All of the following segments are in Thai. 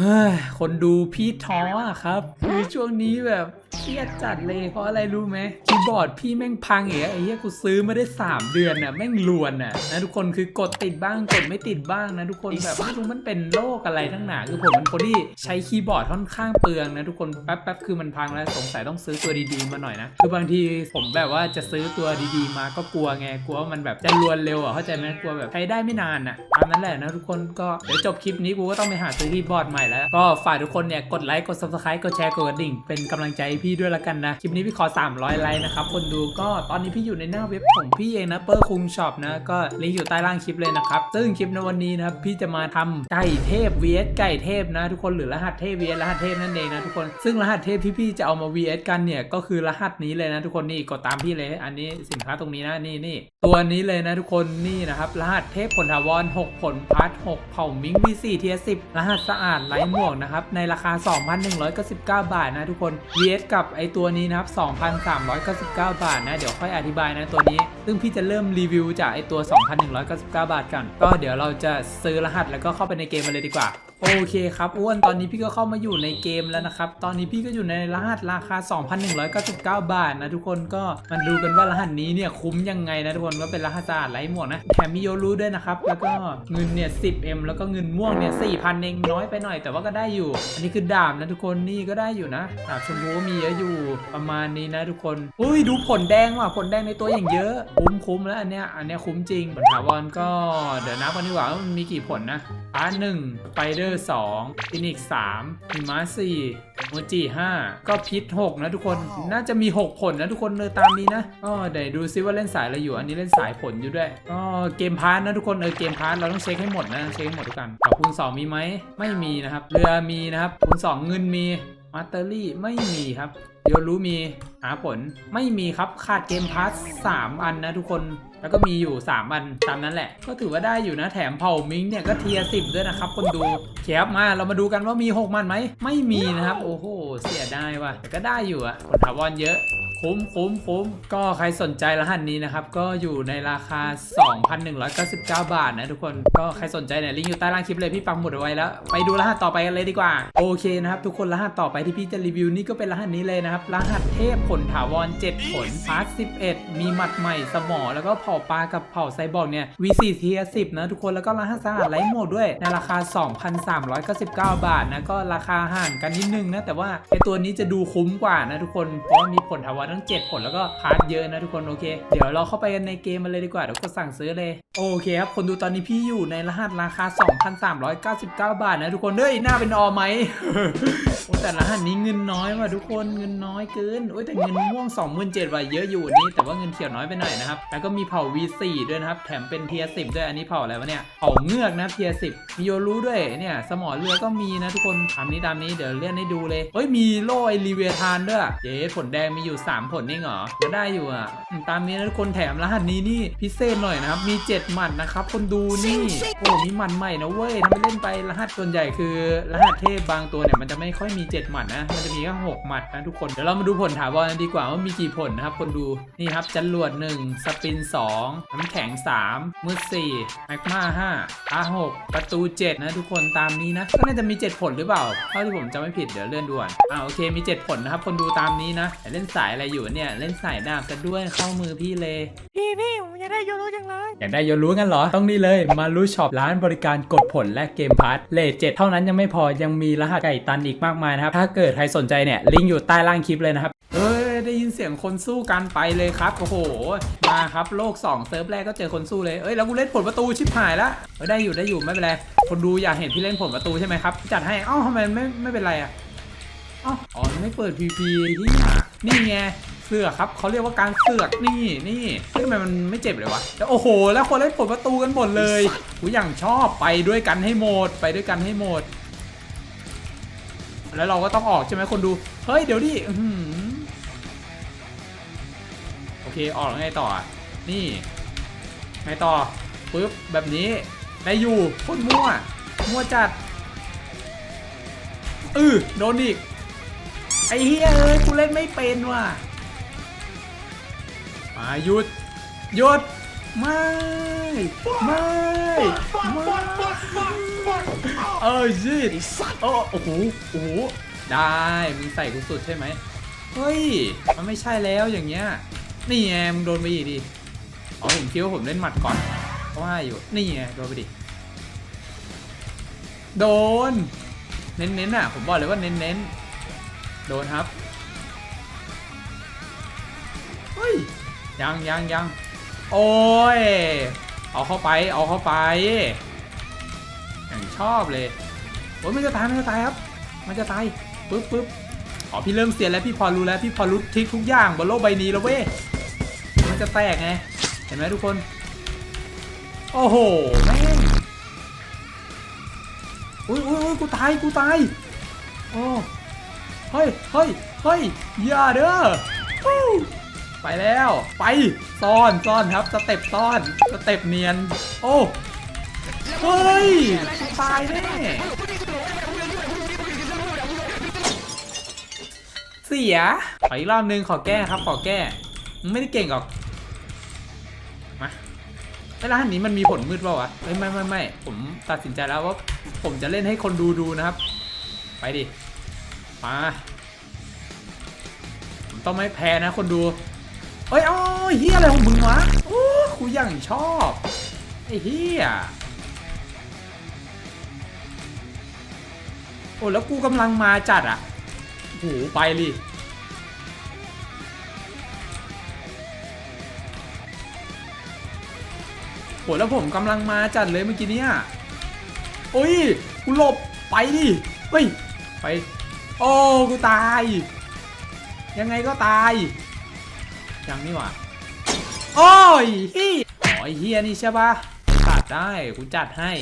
เฮ้ยคนดูพี่ท้ออะครับ คือช่วงนี้แบบเครียดจัดเลยเพราะอะไรรู้ไหมคีย์บอร์ดพี่แม่งพังเอ๋ไอ้เหี้ยกูซื้อมาได้ 3 เดือนน่ะแม่งลวนน่ะนะทุกคนคือกดติดบ้างกดไม่ติดบ้างนะทุกคนแบบไม่รู้มันเป็นโรคอะไรทั้งหนาคือผมเป็นคนที่ใช้คีย์บอร์ดค่อนข้างเปลืองนะทุกคนแป๊บแป๊บคือมันพังแล้วสงสัยต้องซื้อตัวดีๆมาหน่อยนะคือบางทีผมแบบว่าจะซื้อตัวดีๆ มาก็กลัวไงกลัวว่ามันแบบจะลวนเร็วอะเข้าใจไหมกลัวแบบใช้ได้ไม่นานอะตามนั้นแหละนะทุกคนก็เดี๋ยวจบคลิปนี้กูก็ต้องไปหาซื้อคีย์บอร์ดใหม่แล้ว ก็ฝากทุกคนเนี่ยกดไลค์กด subscribe กดแชร์กดกระดิ่ง เป็นกำลังใจให้พี่ด้วยละกันนะ คลิปนี้พี่ขอ 300 ไลค์นะครับคนดูก็ตอนนี้พี่อยู่ในหน้าเว็บของพี่เองนะเปอร์คุงช็อปนะก็ลิงก์อยู่ใต้ล่างคลิปเลยนะครับซึ่งคลิปในวันนี้นะครับพี่จะมาทำไก่เทพ vs ไก่เทพนะ ทุกคนหรือรหัสเทพ vs รหัสเทพนั่นเองนะทุกคนซึ่งรหัสเทพที่พี่จะเอามา vs กันเนี่ยก็คือรหัสนี้เลยนะทุกคนนี่กดตามพี่เลยอันนี้สินค้าตรงนี้นะนี่นี่ตัวนี้เลยนะทุกคนนี่นะครับรหัสเทพผลถาวร6ผลพัด6เผ่ามิง V4 เทีย10รหัสสะอาดไร้หมวกนะครับ ในราคา 2,199 บาทนะทุกคน vs กับไอตัวนี้นะครับ 2,399 บาทนะ เดี๋ยวค่อยอธิบายนะตัวนี้ ซึ่งพี่จะเริ่มรีวิวจากไอตัว 2,199 บาทกันก็เดี๋ยวเราจะซื้อรหัสแล้วก็เข้าไปในเกมมาเลยดีกว่า โอเคครับอ้วนตอนนี้พี่ก็เข้ามาอยู่ในเกมแล้วนะครับ ตอนนี้พี่ก็อยู่ในรหัสราคา 2,199 บาทนะทุกคนก็มันดูกันว่ารหัสนี้เนี่ยคุ้มยังไงนะทุกคนก็เป็นรหัสสะอาดไร้หมวกนะแถมมีโยรู้ด้วยนะครับ แล้วก็เงินเนี่ย 10m แล้วก็เงินม่วงเนี่ย 4,000 เองน้อยไปหน่อย แต่ว่าก็ได้อยู่ อันนี้คือดาบนะทุกคนนี่ก็ได้อยู่นะดาบชมพูมีเยอะอยู่ประมาณนี้นะทุกคนอุ้ยดูผลแดงว่ะผลแดงในตัวอย่างเยอะ คุ้มคุ้มแล้วอันเนี้ยอันเนี้ยคุ้มจริงผลถาวรก็เดี๋ยวนับกันดีกว่าว่ามันมีกี่ผลนะอาหนึ่งไฟเดอร์สองฟินิกสามหิมะสี่โมจิห้าก็พิษหกนะทุกคน น่าจะมี 6 ผลนะทุกคนเลยตามนี้นะก็เดี๋ยวดูซิว่าเล่นสายอะไรอยู่ อันนี้เล่นสายผลอยู่ด้วยก็เกมพาร์ทนะทุกคน เออเกมพาร์ทเราต้องเช็คให้หมดนะ เช็คให้หมดทุกกันขอบคูณสองมีไหม ไม่มีนะครับ เรือมีนะครับคูณสองเงินมีมาสเตอรี่ไม่มีครับเดี๋ยวรู้มีหาผลไม่มีครับขาดเกมพาร์ทสามอันนะทุกคน แล้วก็มีอยู่ 3 อันตามนั้นแหละ ก็ถือว่าได้อยู่นะแถมเผ่ามิงเนี่ยก็เทียสิบด้วยนะครับคนดูแคปมาเรามาดูกันว่ามี 6 มันไหม ไม่มีนะครับ โอ้โห เสียได้ว่ะ แต่ก็ได้อยู่อะผลถาวรเยอะคุ้มคุ้มคุ้มก็ใครสนใจรหัสนี้นะครับ ก็อยู่ในราคา 2,199 บาทนะทุกคนก็ใครสนใจเนี่ยลิงก์อยู่ใต้ล่างคลิปเลยพี่ปังหมดเอาไว้แล้ว ไปดูรหัสต่อไปกันเลยดีกว่า โอเคนะครับ ทุกคนรหัสต่อไปที่พี่จะรีวิวนี่ก็เป็นรหัสนี้เลยนะครับ รหัสเทพผลถาวร 7 ผลพาร์ท11 มีหมัดใหม่สมอแล้วก็เผ่าปลากับเผาไซบอร์กเนี่ย V4 เทีย10นะทุกคนแล้วก็รหัสสะอาดไร้โหมดด้วย ในราคา 2,399 บาทนะก็ราคาห่างกันนิดนึงนะแต่ว่าไอตัวนี้จะดูคุ้มกว่านะทุกคนเพราะมีผลถาวรทั้ง 7 ผลแล้วก็พาร์ทเยอะนะทุกคนโอเค เดี๋ยวเราเข้าไปกันในเกมมาเลยดีกว่าเดี๋ยวก็สั่งซื้อเลยโอเคครับคนดูตอนนี้พี่อยู่ในรหัสราคา 2,399 บาทนะทุกคนเฮ้ยหน้าเป็นออไหมโอ้แต่รหัสนี้เงินน้อยว่ะทุกคนเงินน้อยเกินโอ้ยแต่เงินม่วง 27,000ว่ะเยอะอยู่อันนี้แต่ว่าเงินเขียวน้อยไปหน่อยนะครับแล้วก็มีเผ่า V4 ด้วยนะครับ แถมเป็นเทีย10ด้วยอันนี้เผ่าอะไรวะเนี่ยเผ่าเงือกนะเทีย10มีโยรู้ด้วยเนี่ยสมอเรือก็มีนะทุกคนตามนี้ตามนี้เดี๋ยวเลื่อนให้ดูเลยเฮ้ยมีโล่ไอรีเวทานด้วยเย้ผลแดงมีอยู่ 3 ผลนี่เหรอก็ได้อยู่อะตามนี้นะทุกคนแถมรหัสนี้นี่พิเศษหน่อยนะครับมี 7 หมัดนะครับคนดูนี่โอ้มีหมัดใหม่นะเว้ยทำไมเล่นไปรหัสส่วนใหญ่คือ รหัสเทพบางตัวเนี่ยมันจะไม่ค่อยมี 7 หมัดนะมันจะมีแค่6หมัดนะทุกคนเดี๋ยวเรามาดูผลถาวรกันดีกว่าว่ามีกี่ผลนะครับคนดูนี่ครับจรวด1สปิน 2น้ำแข็ง 3 มืด4แมกมา5อา6ประตู 7 นะทุกคนตามนี้นะ ก็น่าจะมี 7 ผลหรือเปล่าเท่าที่ผมจำไม่ผิดเดี๋ยวเลื่อนด่วนอ่าโอเคมี 7 ผลนะครับ คนดูตามนี้นะแต่เล่นสายอะไรอยู่เนี่ยเล่นสายดาบกันด้วยเข้ามือพี่เลย พี่พี่ผมอยากได้โยโรจังเลยอยากได้โยรู้กันเหรอ ต้องนี่เลยมารู้ช็อปร้านบริการกดผลและเกมพาร์ทเลทเจ็ดเท่านั้นยังไม่พอยังมีรหัสไก่ตันอีกมากมายนะครับถ้าเกิดใครสนใจเนี่ยลิงก์อยู่ใต้ล่างคลิปเลยนะครับเอ้ย ได้ยินเสียงคนสู้กันไปเลยครับโอ้โหมาครับโลก 2 เซิร์ฟแรกก็เจอคนสู้เลยเอ้ยแล้วกูเล่นผลประตูชิบหายละเอ้ได้อยู่ได้อยู่ไม่เป็นไรคนดูอยากเห็นพี่เล่นผลประตูใช่ไหมครับจัดให้เอ้าทำไมไม่ไม่เป็นไรอะอ๋ออ๋อไม่เปิด PP ที่นี่ไงเสือกครับเขาเรียกว่าการเสือกนี่นี่ทำไมมันไม่เจ็บเลยวะแล้วโอ้โห แล้วคนเล่นผลประตูกันหมดเลยกูอย่างชอบไปด้วยกันให้หมดไปด้วยกันให้หมด แล้วเราก็ต้องออกใช่ไหมคนดู เฮ้ยเดี๋ยวดิ เคออกแล้วไงต่อ นี่ไงต่อปึ๊บแบบนี้ได้อยู่โคตรมั่ว มั่วจัดเออโดนอีก ไอ้เฮียเอ้ยกูเล่นไม่เป็นว่ะมาหยุดหยุดไม่ไม่ไม่เออชิดโอ้โอ้โหโอ้โหได้มึงใส่กูสุดใช่ไหมเฮ้ย มันไม่ใช่แล้วอย่างเงี้ย นี่ไงมึงโดนไปอีกดิอ๋อผมคิดว่าผมเล่นหมัดก่อนว่าอยู่ นี่ไงโดนไปดิ โดน เน้นๆอะ ผมบอกเลยว่าเน้นๆ โดนครับ เฮ้ย ยังยังยังโอ้ย เอาเข้าไป เอาเข้าไป อย่างชอบเลย โอ้ยมันจะตายมันจะตายครับ มันจะตาย ปึ๊บปึ๊บ อ๋อพี่เริ่มเสียแล้วพี่พอรู้แล้วพี่พอรู้ทิกทุกอย่างบนโลกใบนี้แล้วเว้ยมันจะแตกไงเห็นไหมทุกคน โอ้โหแม่งอุ้ยอุ้ยอุ้ยกูตายกูตายโอ้เฮ้ยเฮ้ยเฮ้ยอย่าเด้อไปแล้วไปซ่อนซ่อนครับสเต็ปซ่อนสเต็ปเนียน โอ้เฮ้ยตายแน่ สีย ขออีกรอบนึงขอแก้ครับ ขอแก้มึงไม่ได้เก่งหรอก มาเวลาอันนี้มันมีผลมืดเปล่าวะเอ้ยไม่ไม่ไม่ผมตัดสินใจแล้วว่าผมจะเล่นให้คนดูดูนะครับ ไปดิ มาผมต้องไม่แพ้นะคนดู เอ้ยอ้ยเฮียอะไรของมึงวะโอ้กูยังชอบไอ้เฮียโอ้แล้วกูกำลังมาจัดอะ หไปดิโหแล้วผมกำลังมาจัดเลยเมื่อกี้เนี่ยโอ้ยกูหลบไปดิเฮ้ยไป โอ้กูตาย ยังไงก็ตาย ยังนี่หว่าโอ้ยฮีอ๋อไอ้เฮียนี่ใช่ปะตัดได้กูจัดให้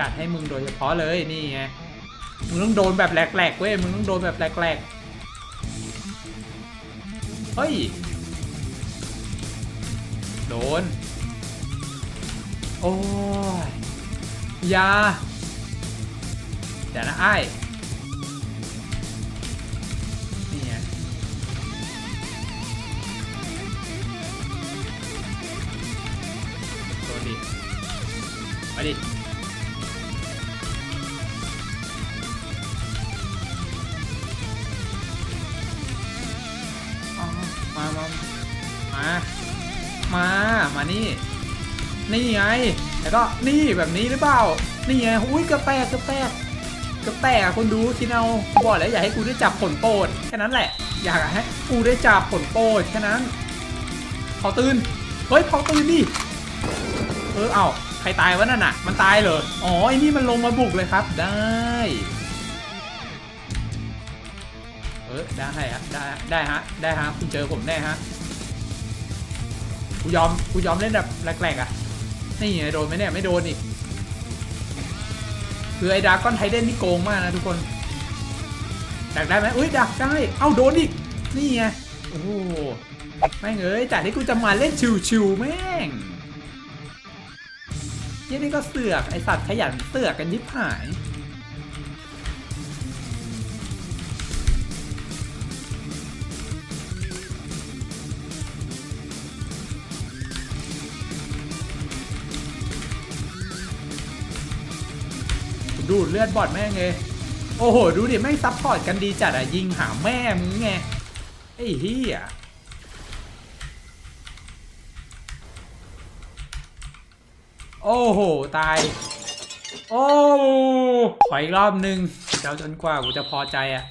จัดให้มึงโดยเฉพาะเลยนี่ไงมึงต้องโดนแบบแหลกๆเว้ยมึงต้องโดนแบบแหลกๆเฮ้ยโดนโอ้ยยาเดี๋ยวนะไอ้ายนี่ไงโดนดิมาดิ มานี่ นี่ไง แล้วก็นี่แบบนี้หรือเปล่า นี่ไงอุ้ยกระแตกกระแตกกระแตกคนดูคิดเอาบอกแล้วอย่าให้กูได้จับผลโปดแค่นั้นแหละ อยากให้กูได้จับผลโปดแค่นั้นเผาตื่น เฮ้ยเผาตื่นดิ เออ เอาใครตายวะนั่นน่ะ มันตายเหรอ อ๋อไอ้นี่มันลงมาบุกเลยครับ ได้ เออ ได้ฮะ ได้ ได้ฮะ ได้ฮะ คุณเจอผมแน่ฮะ กูยอมกูยอมเล่นแบบแหลกๆอะนี่ไงโดนไหมเนี่ยไม่โดนอีกคือไอ้ดาก้อนไทเดนนี่โกงมากนะทุกคนดักได้ไหมอุ้ยดักได้เอ้าโดนอีกนี่ไงโอ้โหแม่งเอ้ยจากที่กูจะมาเล่นชิวๆแม่งยี่นี่ก็เสือกไอสัตว์ขยันเสือกกันยิบหาย ดูดเลือดบอดแม่งเลยโอ้โห ดูดิ แม่งซัพพอร์ตกันดีจัดอะยิงหาแม่มึงไง ไอ้เฮียโอ้โห ตาย โอ้ขออีกรอบหนึ่งเจ้าจนกว่า กูจะพอใจอะ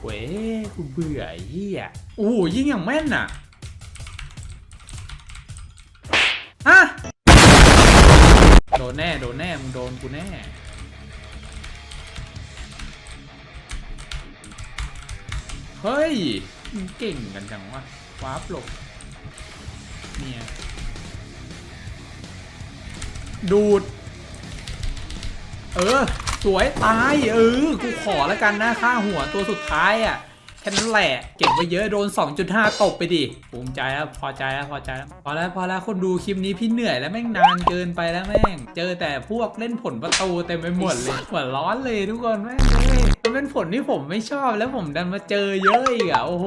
เว้ยกูเบื่อเฮียโอ้ยิงอย่างแม่นอะฮะ โดนแน่ โดนแน่ มึงโดนกูแน่ เฮ้ย มึงเก่งกันจังวะวาร์ปหลบเนี่ย ดูด เออ สวย ตาย เออ กูขอแล้วกันนะค่าหัวตัวสุดท้ายอะ แค่นั้นแหละเก็บไว้เยอะโดน 2.5ตกไปดิภูมิใจแล้วพอใจแล้วพอใจแล้วพอแล้วพอแล้วคนดูคลิปนี้พี่เหนื่อยแล้วแม่งนานเกินไปแล้วแม่ง เจอแต่พวกเล่นผลประตูเต็มไปหมดเลยหัวร้อนเลยทุกคนแม่งเลยมันเป็นผลที่ผมไม่ชอบแล้วผมดันมาเจอเยอะอีกอะโอ้โห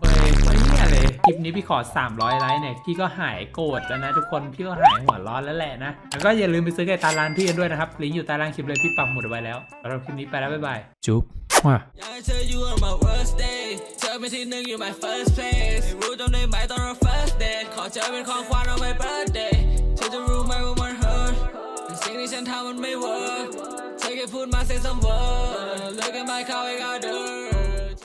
เฮ้ยไม่เนี่ยเลยคลิปนี้พี่ขอ 300 ไลค์เนี่ยพี่ก็หายโกรธแล้วนะทุกคนพี่ก็หายหัวร้อนแล้วแหละนะแล้วก็อย่าลืมไปซื้อไก่ตาร้านพี่กันด้วยนะครับลิงก์อยู่ใต้ล่างคลิปเลยพี่ปักหมุดไว้แล้วสำหรับคลิปนี้ไปแล้วบ๊ายบายจุ๊บ ว้าอยากให้เธออยู่ on my worst day เธอเป็นที่หนึ่งอยู่ my first place ไม่รู้จำได้ไหมตอนเรา first date ขอเธอเป็นของขวัญ on my birthday เธอจะรู้ไหมว่ามัน hurt แต่สิ่งที่ฉันทำมันไม่ work เธอแค่พูดมา say some word Look at my car I got dirt